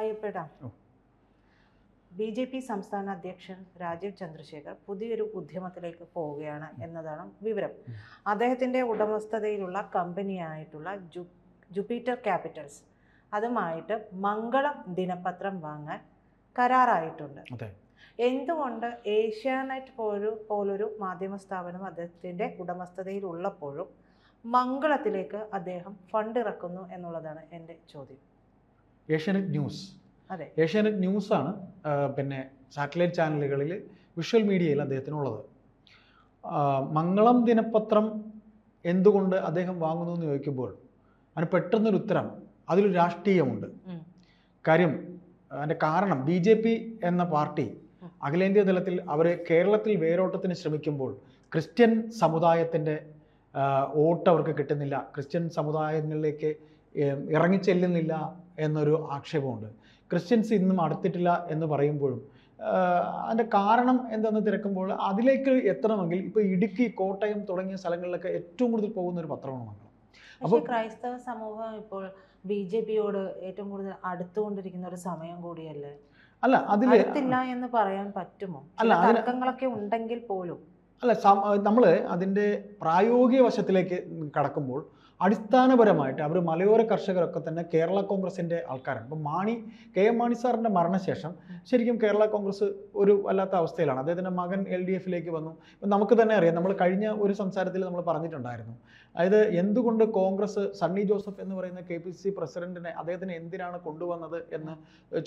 അയ്യപ്പേടാ ഓ. B J P സംസ്ഥാന അധ്യക്ഷൻ രാജീവ് ചന്ദ്രശേഖർ പുതിയൊരു ഉദ്യമത്തിലേക്ക് പോവുകയാണ് എന്നതാണ് വിവരം. അദ്ദേഹത്തിന്റെ ഉടമസ്ഥതയിലുള്ള കമ്പനിയായിട്ടുള്ള ജു ജുപ്പിറ്റർ ക്യാപിറ്റൽസ് അതുമായിട്ട് മംഗളം ദിനപത്രം വാങ്ങാൻ കരാറായിട്ടുണ്ട്. എന്തുകൊണ്ട് ഏഷ്യാനെറ്റ് പോലൊരു പോലൊരു മാധ്യമ സ്ഥാപനം അദ്ദേഹത്തിന്റെ ഉടമസ്ഥതയിലുള്ളപ്പോഴും മംഗളത്തിലേക്ക് അദ്ദേഹം ഫണ്ട് ഇറക്കുന്നു എന്നുള്ളതാണ് എന്റെ ചോദ്യം. ഏഷ്യാനെറ്റ് ന്യൂസ്. ഏഷ്യാനെറ്റ് ന്യൂസാണ് പിന്നെ സാറ്റലൈറ്റ് ചാനലുകളിൽ വിഷ്വൽ മീഡിയയിൽ അദ്ദേഹത്തിനുള്ളത്. മംഗളം ദിനപത്രം എന്തുകൊണ്ട് അദ്ദേഹം വാങ്ങുന്നു എന്ന് ചോദിക്കുമ്പോൾ അതിന് പെട്ടെന്നൊരു ഉത്തരം അതിലൊരു രാഷ്ട്രീയമുണ്ട്. കാര്യം അതിന്റെ കാരണം ബി ജെ പി എന്ന പാർട്ടി. അഖിലേന്ത്യാ തലത്തിൽ അവർ കേരളത്തിൽ വേരോട്ടത്തിന് ശ്രമിക്കുമ്പോൾ ക്രിസ്ത്യൻ സമുദായത്തിന്റെ വോട്ട് അവർക്ക് കിട്ടുന്നില്ല. ക്രിസ്ത്യൻ സമുദായങ്ങളിലേക്ക് ഇറങ്ങിച്ചെല്ലുന്നില്ല. എന്നൊരു ആക്ഷേപമുണ്ട്. ക്രിസ്ത്യൻസ് ഇന്നും അടുത്തിട്ടില്ല എന്ന് പറയുമ്പോഴും അതിന്റെ കാരണം എന്തെന്ന് തിരക്കുമ്പോൾ അതിലേക്ക് എത്തണമെങ്കിൽ ഇപ്പോൾ ഇടുക്കി കോട്ടയം തുടങ്ങിയ സ്ഥലങ്ങളിലൊക്കെ ഏറ്റവും കൂടുതൽ പോകുന്ന ഒരു പത്രമാണ് മംഗളം. അപ്പോൾ- ക്രൈസ്തവ സമൂഹം ഇപ്പോൾ ബി ജെ പിയോട് ഏറ്റവും കൂടുതൽ അടുത്തുകൊണ്ടിരിക്കുന്ന ഒരു സമയം കൂടിയല്ലേ? അല്ല അതിൽ അടുത്തില്ല എന്ന് പറയാൻ പറ്റുമോ? അല്ല, തർക്കങ്ങളൊക്കെ ഉണ്ടെങ്കിൽ പോലും. അല്ല നമ്മൾ അതിന്റെ പ്രായോഗിക വശത്തിലേക്ക് കടക്കുമ്പോൾ അടിസ്ഥാനപരമായിട്ട് അവർ മലയോര കർഷകരൊക്കെ തന്നെ കേരള കോൺഗ്രസിന്റെ ആൾക്കാരാണ്. ഇപ്പം മാണി കെ എം മാണി സാറിന്റെ മരണശേഷം ശരിക്കും കേരള കോൺഗ്രസ് ഒരു വല്ലാത്ത അവസ്ഥയിലാണ്. അദ്ദേഹത്തിന്റെ മകൻ എൽ ഡി എഫിലേക്ക് വന്നു. ഇപ്പം നമുക്ക് തന്നെ അറിയാം നമ്മൾ കഴിഞ്ഞ ഒരു സംസാരത്തിൽ നമ്മൾ പറഞ്ഞിട്ടുണ്ടായിരുന്നു. അതായത് എന്തുകൊണ്ട് കോൺഗ്രസ് സണ്ണി ജോസഫ് എന്ന് പറയുന്ന കെ പി സി പ്രസിഡന്റിനെ അദ്ദേഹത്തിന് എന്തിനാണ് കൊണ്ടുവന്നത് എന്ന്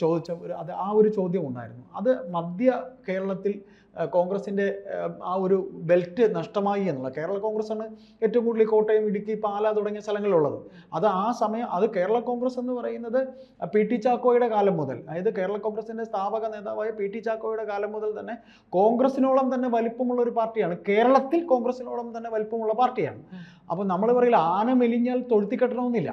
ചോദിച്ച ഒരു അത് ആ ഒരു ചോദ്യം ഉണ്ടായിരുന്നു. അത് മധ്യ കേരളത്തിൽ കോൺഗ്രസിന്റെ ആ, ഒരു ബെൽറ്റ് നഷ്ടമായി എന്നുള്ള കേരള കോൺഗ്രസ് ആണ് ഏറ്റവും കൂടുതൽ കോട്ടയം ഇടുക്കി പാല തുടങ്ങിയ സ്ഥലങ്ങളിലുള്ളത്. അത് ആ സമയം അത് കേരള കോൺഗ്രസ് എന്ന് പറയുന്നത് പി ടി ചാക്കോയുടെ കാലം മുതൽ അതായത് കേരള കോൺഗ്രസിന്റെ സ്ഥാപക നേതാവായ പി ടി ചാക്കോയുടെ കാലം മുതൽ തന്നെ കോൺഗ്രസിനോളം തന്നെ വലിപ്പമുള്ള ഒരു പാർട്ടിയാണ്. കേരളത്തിൽ കോൺഗ്രസിനോളം തന്നെ വലിപ്പമുള്ള പാർട്ടിയാണ്. അപ്പോൾ നമ്മൾ പറയില്ല ആന മെലിഞ്ഞാൽ തൊഴുത്തി കെട്ടണമെന്നില്ല.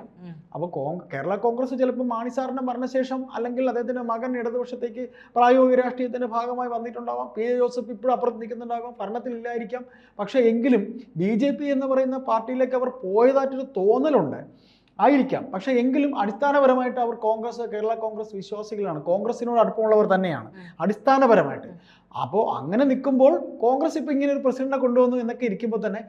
അപ്പോൾ കോ കേരള കോൺഗ്രസ് ചിലപ്പോൾ മാണിസാറിന്റെ മരണശേഷം അല്ലെങ്കിൽ അദ്ദേഹത്തിന്റെ മകൻ ഇടതുപക്ഷത്തേക്ക് പ്രായോഗിക രാഷ്ട്രീയത്തിന്റെ ഭാഗമായി വന്നിട്ടുണ്ടാവാം. പി എ ജോസഫ് ഇപ്പോഴും അപ്പുറത്ത് നിൽക്കുന്നുണ്ടാകാം. ഭരണത്തിലില്ലായിരിക്കാം. പക്ഷേ എങ്കിലും ബി ജെ പി എന്ന് പറയുന്ന പാർട്ടിയിലേക്ക് അവർ പോയതായിട്ടൊരു തോന്നലുണ്ട്. ആയിരിക്കാം. പക്ഷേ എങ്കിലും അടിസ്ഥാനപരമായിട്ട് അവർ കോൺഗ്രസ് കേരള കോൺഗ്രസ് വിശ്വാസികളാണ്. കോൺഗ്രസിനോട് അടുപ്പമുള്ളവർ തന്നെയാണ്. അടിസ്ഥാനപരമായിട്ട്. അപ്പോൾ അങ്ങനെ നിൽക്കുമ്പോൾ കോൺഗ്രസ് ഇപ്പോൾ ഇങ്ങനെ ഒരു പ്രസിഡന്റിനെ കൊണ്ടുവന്നു എന്നൊക്കെ ഇരിക്കുമ്പോൾ തന്നെ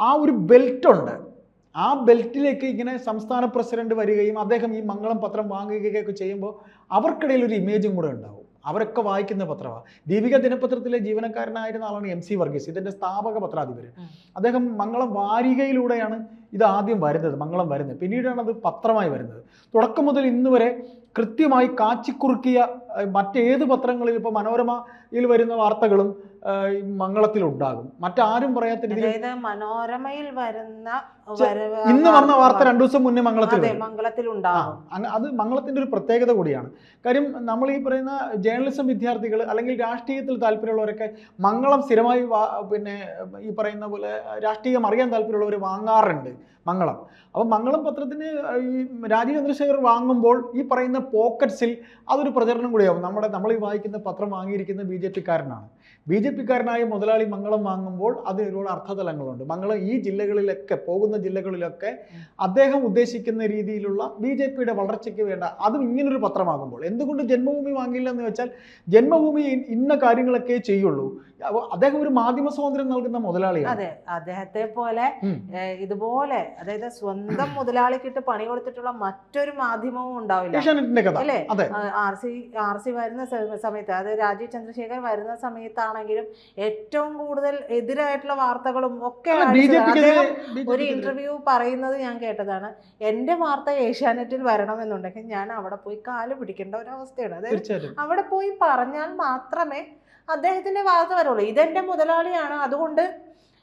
ആ ഒരു ബെൽറ്റ് ഉണ്ട്. ആ ബെൽറ്റിലേക്ക് ഇങ്ങനെ സംസ്ഥാന പ്രസിഡന്റ് വരികയും അദ്ദേഹം ഈ മംഗളം പത്രം വാങ്ങുകയൊക്കെ ചെയ്യുമ്പോൾ അവർക്കിടയിൽ ഒരു ഇമേജും കൂടെ ഉണ്ടാവും. അവരൊക്കെ വായിക്കുന്ന പത്രമാണ് ദീപിക ദിനപത്രത്തിലെ ജീവനക്കാരനായിരുന്ന ആളാണ് എം സി വർഗീസ്. ഇതിന്റെ സ്ഥാപക പത്രാധിപർ അദ്ദേഹം മംഗളം വാരികയിലൂടെയാണ് ഇത് ആദ്യം വരുന്നത് മംഗളം വരുന്നത്. പിന്നീടാണ് അത് പത്രമായി വരുന്നത്. തുടക്കം മുതൽ ഇന്ന് വരെ കൃത്യമായി കാച്ചിക്കുറുക്കിയ മറ്റേത് പത്രങ്ങളിൽ ഇപ്പോൾ മനോരമയിൽ വരുന്ന വാർത്തകളും മംഗളത്തിൽ ഉണ്ടാകും മംഗളത്തിലുണ്ടാകും. മറ്റാരും പറയാത്ത രീതിയിൽ മനോരമയിൽ വരുന്ന ഇന്ന് വന്ന വാർത്ത രണ്ടു ദിവസം മുന്നേ മംഗളത്തിൽ ഉണ്ടാകും അത് മംഗളത്തിന്റെ ഒരു പ്രത്യേകത കൂടിയാണ്. കാര്യം നമ്മൾ ഈ പറയുന്ന ജേർണലിസം വിദ്യാർത്ഥികൾ അല്ലെങ്കിൽ രാഷ്ട്രീയത്തിൽ താല്പര്യമുള്ളവരൊക്കെ മംഗളം സ്ഥിരമായി പിന്നെ ഈ പറയുന്ന പോലെ രാഷ്ട്രീയം അറിയാൻ താല്പര്യമുള്ളവർ വാങ്ങാറുണ്ട്. മംഗളം. അപ്പം മംഗളം പത്രത്തിന് ഈ രാജീവ് ചന്ദ്രശേഖർ വാങ്ങുമ്പോൾ ഈ പറയുന്ന പോക്കറ്റ്സിൽ അതൊരു പ്രചരണം കൂടിയാവും. നമ്മുടെ നമ്മൾ ഈ വായിക്കുന്ന പത്രം വാങ്ങിയിരിക്കുന്ന ബി ജെ പിക്കാരനാണ്. ബി ജെ പിക്കാരനായ മുതലാളി മംഗളം വാങ്ങുമ്പോൾ അതിന് ഒരുപാട് അർത്ഥതലങ്ങളുണ്ട്. മംഗളം ഈ ജില്ലകളിലൊക്കെ പോകുന്ന ജില്ലകളിലൊക്കെ അദ്ദേഹം ഉദ്ദേശിക്കുന്ന രീതിയിലുള്ള ബി ജെ പിയുടെ വളർച്ചയ്ക്ക് വേണ്ട അതും ഇങ്ങനൊരു പത്രമാകുമ്പോൾ. എന്തുകൊണ്ട് ജന്മഭൂമി വാങ്ങിയില്ല എന്ന് വെച്ചാൽ ജന്മഭൂമി ഇന്ന കാര്യങ്ങളൊക്കെ ചെയ്യുള്ളൂ. അപ്പോൾ അദ്ദേഹം ഒരു മാധ്യമ സ്വാതന്ത്ര്യം നൽകുന്ന മുതലാളിയാണ്. അതെ അദ്ദേഹത്തെ പോലെ ഇതുപോലെ അതായത് സ്വന്തം മുതലാളിക്കിട്ട് പണി കൊടുത്തിട്ടുള്ള മറ്റൊരു മാധ്യമവും ഉണ്ടാവില്ല. അല്ലേ? ആർ സി ആർ സി വരുന്ന സമയത്ത് അതായത് രാജീവ് ചന്ദ്രശേഖർ വരുന്ന സമയത്താണെങ്കിലും ഏറ്റവും കൂടുതൽ എതിരായിട്ടുള്ള വാർത്തകളും ഒക്കെ ഒരു ഇന്റർവ്യൂ പറയുന്നത് ഞാൻ കേട്ടതാണ്. എന്റെ വാർത്ത ഏഷ്യാനെറ്റിൽ വരണമെന്നുണ്ടെങ്കിൽ ഞാൻ അവിടെ പോയി കാൽ പിടിക്കേണ്ട ഒരു അവസ്ഥയാണ്. അതായത് അവിടെ പോയി പറഞ്ഞാൽ മാത്രമേ അദ്ദേഹത്തിന്റെ വാർത്ത വരുള്ളൂ ഇതെന്റെ മുതലാളിയാണ്. അതുകൊണ്ട്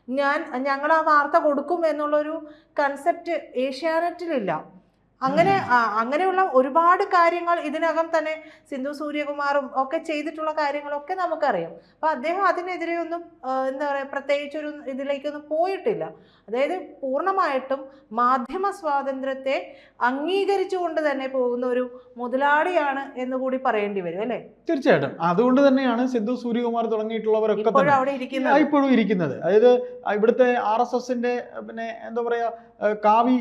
ഞാൻ ഞങ്ങൾ ആ വാർത്ത കൊടുക്കും എന്നുള്ളൊരു കൺസെപ്റ്റ് ഏഷ്യാനെറ്റിലില്ല. അങ്ങനെ അങ്ങനെയുള്ള ഒരുപാട് കാര്യങ്ങൾ ഇതിനകം തന്നെ സിന്ധു സൂര്യകുമാറും ഒക്കെ ചെയ്തിട്ടുള്ള കാര്യങ്ങളൊക്കെ നമുക്കറിയാം. അപ്പൊ അദ്ദേഹം അതിനെതിരെ ഒന്നും എന്താ പറയുക പ്രത്യേകിച്ചൊരു ഇതിലേക്കൊന്നും പോയിട്ടില്ല. അതായത് പൂർണമായിട്ടും മാധ്യമ സ്വാതന്ത്ര്യത്തെ അംഗീകരിച്ചുകൊണ്ട് തന്നെ പോകുന്ന ഒരു മുതലാളിയാണ് എന്ന് കൂടി പറയേണ്ടി വരും അല്ലേ? തീർച്ചയായിട്ടും. അതുകൊണ്ട് തന്നെയാണ് സിന്ധു സൂര്യകുമാർ തുടങ്ങിയിട്ടുള്ളവരൊക്കെ ഇപ്പോഴും ഇരിക്കുന്നത്. അതായത് ഇവിടുത്തെ ആർ എസ് എസിന്റെ പിന്നെ എന്താ പറയാ കാവി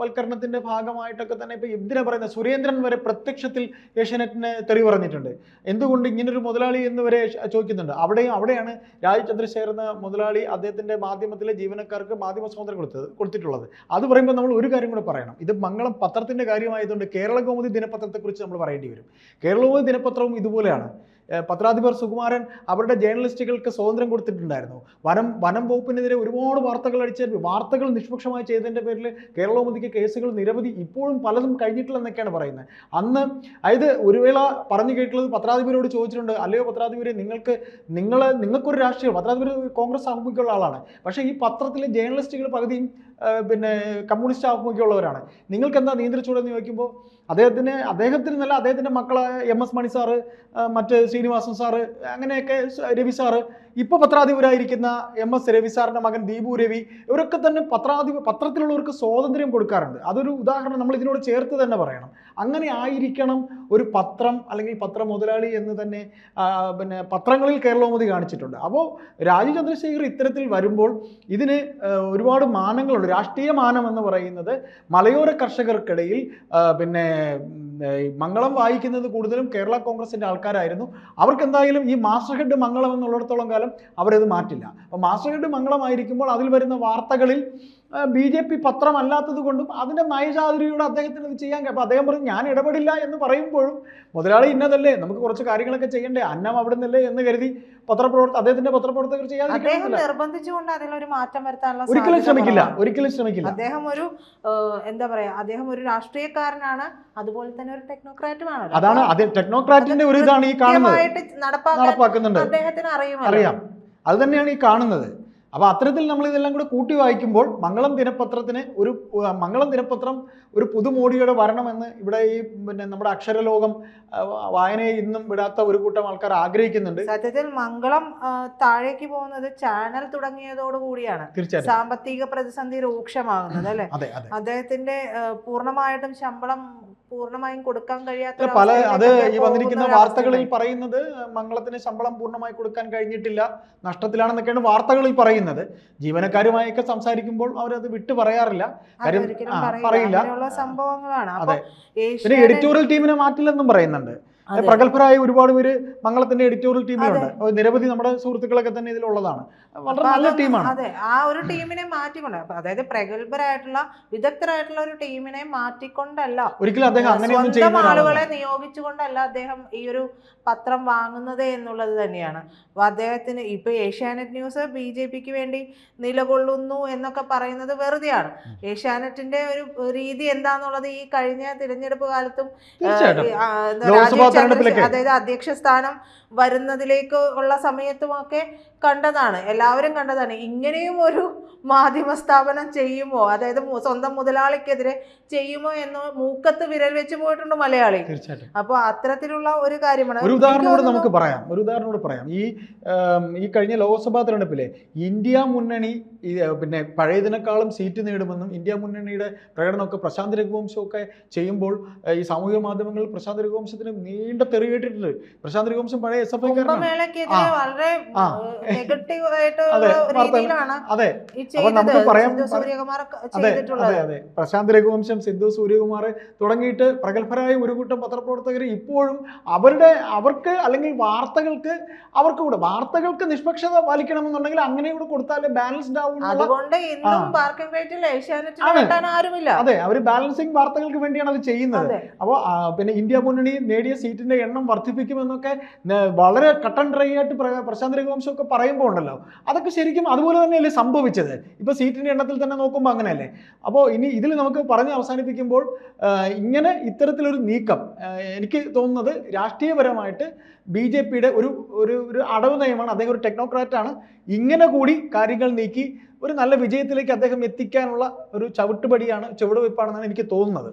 വൽക്കരണത്തിന്റെ ഭാഗമായി ഭാഗമായിട്ടൊക്കെ തന്നെ ഇപ്പോൾ എന്തിനാ പറയുന്നത്? സുരേന്ദ്രൻ വരെ പ്രത്യക്ഷത്തിൽ ഏഷ്യാനെറ്റിന് തെറി പറഞ്ഞിട്ടുണ്ട്. എന്തുകൊണ്ട് ഇങ്ങനൊരു മുതലാളി എന്ന് വരെ ചോദിക്കുന്നുണ്ട്. അവിടെയും അവിടെയാണ് രാജ് ചന്ദ്രശേഖർ എന്ന മുതലാളി അദ്ദേഹത്തിന്റെ മാധ്യമത്തിലെ ജീവനക്കാർക്ക് മാധ്യമ സ്വാതന്ത്ര്യം കൊടുത്തത് കൊടുത്തിട്ടുള്ളത്. അത് പറയുമ്പോൾ നമ്മൾ ഒരു കാര്യം കൂടെ പറയണം. ഇത് മംഗളം പത്രത്തിന്റെ കാര്യമായതുകൊണ്ട് കേരള കൗമുദി ദിനപത്രത്തെക്കുറിച്ച് നമ്മൾ പറയേണ്ടി വരും. കേരള കൗമുദി ദിനപത്രവും ഇതുപോലെയാണ്. പത്രാധിപർ സുകുമാരൻ അവരുടെ ജേർണലിസ്റ്റുകൾക്ക് സ്വാതന്ത്ര്യം കൊടുത്തിട്ടുണ്ടായിരുന്നു. വനം വനം വകുപ്പിനെതിരെ ഒരുപാട് വാർത്തകൾ അടിച്ച വാർത്തകൾ നിഷ്പക്ഷമായി ചെയ്തതിന്റെ പേരിൽ കേരള കേസുകൾ നിരവധി ഇപ്പോഴും പലതും കഴിഞ്ഞിട്ടില്ല എന്നൊക്കെയാണ് പറയുന്നത്. അന്ന് അതായത് ഒരു വേള പറഞ്ഞു കേട്ടുള്ളത് പത്രാധിപരോട് ചോദിച്ചിട്ടുണ്ട് അല്ലയോ പത്രാധിപരെ നിങ്ങൾക്ക് നിങ്ങൾ നിങ്ങൾക്കൊരു രാഷ്ട്രീയം പത്രാധിപർ കോൺഗ്രസ് ആഭിമുഖ്യമുള്ള ആളാണ്. പക്ഷേ ഈ പത്രത്തിലെ ജേർണലിസ്റ്റുകൾ പകുതിയും പിന്നെ കമ്മ്യൂണിസ്റ്റ് ആഭിമുഖ്യമുള്ളവരാണ് നിങ്ങൾക്ക് എന്താ നിയന്ത്രിച്ചൂടെന്ന് ചോദിക്കുമ്പോൾ അദ്ദേഹത്തിന് അദ്ദേഹത്തിന് നല്ല അദ്ദേഹത്തിന്റെ മക്കളായ എം എസ് മണി സാറ് മറ്റ് ശ്രീനിവാസൻ സാറ് അങ്ങനെയൊക്കെ രവി സാറ് ഇപ്പോൾ പത്രാധിപരായിരിക്കുന്ന എം എസ് രവി സാറിന്റെ മകൻ ദീപു രവി ഇവരൊക്കെ തന്നെ പത്രാധിപ പത്രത്തിലുള്ളവർക്ക് സ്വാതന്ത്ര്യം കൊടുക്കാറുണ്ട്. അതൊരു ഉദാഹരണം നമ്മൾ ഇതിനോട് ചേർത്ത് തന്നെ പറയണം. അങ്ങനെ ആയിരിക്കണം ഒരു പത്രം അല്ലെങ്കിൽ പത്ര മുതലാളി എന്ന് തന്നെ പിന്നെ പത്രങ്ങളിൽ കേരളോമതി കാണിച്ചിട്ടുണ്ട്. അപ്പോൾ രാജീവ് ചന്ദ്രശേഖർ ഇത്തരത്തിൽ വരുമ്പോൾ ഇതിന് ഒരുപാട് മാനങ്ങളുണ്ട്. രാഷ്ട്രീയ മാനം എന്ന് പറയുന്നത് മലയോര കർഷകർക്കിടയിൽ പിന്നെ മംഗളം വായിക്കുന്നത് കൂടുതലും കേരള കോൺഗ്രസിന്റെ ആൾക്കാരായിരുന്നു. അവർക്ക് എന്തായാലും ഈ മാസ്റ്റർ ഹെഡ് മംഗളം എന്നുള്ളിടത്തോളം കാലം അവരത് മാറ്റില്ല. അപ്പോൾ മാസ്റ്റർ ഹെഡ് മംഗളമായിരിക്കുമ്പോൾ അതിൽ വരുന്ന വാർത്തകളിൽ ബി ജെ പി പത്രമല്ലാത്തത് കൊണ്ടും അതിന്റെ നയചാതുരിയോട് അദ്ദേഹത്തിന് ഇത് ചെയ്യാൻ അപ്പോൾ അദ്ദേഹം പറഞ്ഞു ഞാൻ ഇടപെടില്ല എന്ന് പറയുമ്പോഴും മുതലാളി ഇന്നതല്ലേ നമുക്ക് കുറച്ച് കാര്യങ്ങളൊക്കെ ചെയ്യണ്ടേ അന്നം അവിടെ നിന്നല്ലേ എന്ന് കരുതി പത്രപ്രവർത്ത അദ്ദേഹത്തിന്റെ പത്രപ്രവർത്തകർ ചെയ്യാൻ നിർബന്ധിച്ചുകൊണ്ട് അതിലൊരു മാറ്റം വരുത്താനുള്ള ഒരിക്കലും ശ്രമിക്കില്ല ഒരിക്കലും ശ്രമിക്കില്ല. അദ്ദേഹം ഒരു എന്താ പറയാ അദ്ദേഹം ഒരു രാഷ്ട്രീയക്കാരനാണ് അതുപോലെ തന്നെ ഒരു ടെക്നോക്രാറ്റുമാണ്. അതാണ് അതെ ടെക്നോക്രാറ്റിന്റെ ഒരു ഇതാണ് ഈ കാണുന്നത്. നടപ്പാക്കുന്നുണ്ട്. അദ്ദേഹത്തിന് അറിയാം. അത് തന്നെയാണ് ഈ കാണുന്നത്. അപ്പോൾ അത്തരത്തിൽ നമ്മൾ ഇതെല്ലാം കൂടെ കൂട്ടി വായിക്കുമ്പോൾ മംഗളം ദിനപത്രത്തിന് ഒരു മംഗളം ദിനപത്രം ഒരു പുതുമോടിയുടെ വരണമെന്ന് ഇവിടെ ഈ പിന്നെ നമ്മുടെ അക്ഷരലോകം വായനയെ ഇന്നും വിടാത്ത ഒരു കൂട്ടം ആൾക്കാർ ആഗ്രഹിക്കുന്നുണ്ട്. സത്യത്തിൽ മംഗളം താഴേക്ക് പോകുന്നത് ചാനൽ തുടങ്ങിയതോടു കൂടിയാണ്. തീർച്ചയായിട്ടും. സാമ്പത്തിക പ്രതിസന്ധി രൂക്ഷമാകുന്നത് അല്ലെ? അദ്ദേഹത്തിന്റെ പൂർണമായിട്ടും ശമ്പളം പൂർണമായും കൊടുക്കാൻ കഴിയാത്ത പല അത് ഈ വന്നിരിക്കുന്ന വാർത്തകളിൽ. പറയുന്നത് മംഗളത്തിന് ശമ്പളം പൂർണമായി കൊടുക്കാൻ കഴിഞ്ഞിട്ടില്ല നഷ്ടത്തിലാണെന്നൊക്കെയാണ് വാർത്തകളിൽ പറയുന്നത് ജീവനക്കാരുമായൊക്കെ സംസാരിക്കുമ്പോൾ അവരത് വിട്ടു പറയാറില്ല കാര്യം- പറയില്ല. സംഭവങ്ങളാണ് അതെ. പിന്നെ എഡിറ്റോറിയൽ ടീമിനെ മാറ്റില്ലെന്നും പറയുന്നുണ്ട്. പ്രഗത്ഭരായ ഒരുപാട് പേര് മംഗളത്തിന്റെ എഡിറ്റോറിയൽ ടീമിലുണ്ട്. നിരവധി നമ്മുടെ സുഹൃത്തുക്കളൊക്കെ തന്നെ ഇതിലുള്ളതാണ്. വളരെ നല്ല ടീമാണ്. അതെ ആ ഒരു ടീമിനെ മാറ്റിക്കൊണ്ട് അതായത് പ്രഗത്ഭരായിട്ടുള്ള വിദഗ്ധരായിട്ടുള്ള ഒരു ടീമിനെ മാറ്റിക്കൊണ്ടല്ല. ഒരിക്കലും അദ്ദേഹം ചെയ്യുന്ന ആളുകളെ നിയോഗിച്ചുകൊണ്ടല്ല അദ്ദേഹം ഈ ഒരു പത്രം വാങ്ങുന്നത് എന്നുള്ളത് തന്നെയാണ്. അപ്പൊ അദ്ദേഹത്തിന് ഇപ്പൊ ഏഷ്യാനെറ്റ് ന്യൂസ് ബി ജെ പിക്ക് വേണ്ടി നിലകൊള്ളുന്നു എന്നൊക്കെ പറയുന്നത് വെറുതെയാണ്. ഏഷ്യാനെറ്റിന്റെ ഒരു രീതി എന്താന്നുള്ളത് ഈ കഴിഞ്ഞ തിരഞ്ഞെടുപ്പ് കാലത്തും അതായത് അധ്യക്ഷ സ്ഥാനം വരുന്നതിലേക്ക് ഉള്ള സമയത്തുമൊക്കെ കണ്ടതാണ്. എല്ലാവരും കണ്ടതാണ്. ഇങ്ങനെയും ഒരു മാധ്യമ സ്ഥാപനം ചെയ്യുമോ? അതായത് സ്വന്തം മുതലാളിക്കെതിരെ ചെയ്യുമോ എന്ന് മൂക്കത്ത് വിരൽ വെച്ച് പോയിട്ടുണ്ട് മലയാളി. തീർച്ചയായിട്ടും. അപ്പോൾ അത്തരത്തിലുള്ള ഒരു കാര്യമാണ്. ഒരു ഉദാഹരണം നമുക്ക് പറയാം. ഒരു ഉദാഹരണം പറയാം. ഈ ഈ കഴിഞ്ഞ ലോക്സഭാ തെരഞ്ഞെടുപ്പിലെ ഇന്ത്യ മുന്നണി പിന്നെ പഴയതിനേക്കാളും സീറ്റ് നേടുമെന്നും ഇന്ത്യ മുന്നണിയുടെ പ്രകടനമൊക്കെ പ്രശാന്ത് രഘുവംശമൊക്കെ ചെയ്യുമ്പോൾ ഈ സാമൂഹിക മാധ്യമങ്ങളിൽ പ്രശാന്ത് രഘുവംശത്തിന് നീണ്ട തെറി കേട്ടിട്ടുണ്ട്. പ്രശാന്ത് രഘുവംശം പഴയ എസ് എഫ് അതെ, അപ്പൊ നമുക്ക് പറയാം- അതെ അതെ അതെ. പ്രശാന്ത് രഘുവംശം സിന്ധു സൂര്യകുമാർ തുടങ്ങിയിട്ട് പ്രഗത്ഭരായ ഒരു കൂട്ടം പത്രപ്രവർത്തകർ ഇപ്പോഴും അവരുടെ അവർക്ക് അല്ലെങ്കിൽ വാർത്തകൾക്ക് അവർക്ക് കൂടെ വാർത്തകൾക്ക് നിഷ്പക്ഷത പാലിക്കണമെന്നുണ്ടെങ്കിൽ അങ്ങനെ കൂടെ കൊടുത്താലേ ബാലൻസ്ഡ് ആവും അതുകൊണ്ട് അതെ അവർ ബാലൻസിങ് വാർത്തകൾക്ക് വേണ്ടിയാണ് അത് ചെയ്യുന്നത്. അപ്പോൾ പിന്നെ ഇന്ത്യ മുന്നണി നേടിയ സീറ്റിന്റെ എണ്ണം വർദ്ധിപ്പിക്കുമെന്നൊക്കെ വളരെ കട്ടൺ ഡ്രൈ ആയിട്ട് പ്ര- പ്രശാന്ത് രഘുവംശം ഒക്കെ പറയുമ്പോൾ ഉണ്ടല്ലോ അതൊക്കെ ശരിക്കും അതുപോലെ തന്നെയല്ലേ സംഭവിച്ചത്? ഇപ്പോൾ സീറ്റിന്റെ എണ്ണത്തിൽ തന്നെ നോക്കുമ്പോൾ അങ്ങനെയല്ലേ? അപ്പോൾ ഇനി ഇതിൽ നമുക്ക് പറഞ്ഞ് അവസാനിപ്പിക്കുമ്പോൾ ഇങ്ങനെ ഇത്തരത്തിലൊരു നീക്കം എനിക്ക് തോന്നുന്നത് രാഷ്ട്രീയപരമായിട്ട് ബി ജെ പിയുടെ ഒരു ഒരു ഒരു അടവ് നയമാണ് അദ്ദേഹം ഒരു ടെക്നോക്രാറ്റാണ് ഇങ്ങനെ കൂടി കാര്യങ്ങൾ നീക്കി ഒരു നല്ല വിജയത്തിലേക്ക് അദ്ദേഹം എത്തിക്കാനുള്ള ഒരു ചവിട്ടുപടിയാണ് ചുവടുവയ്പ്പാണെന്നാണ് എനിക്ക് തോന്നുന്നത്.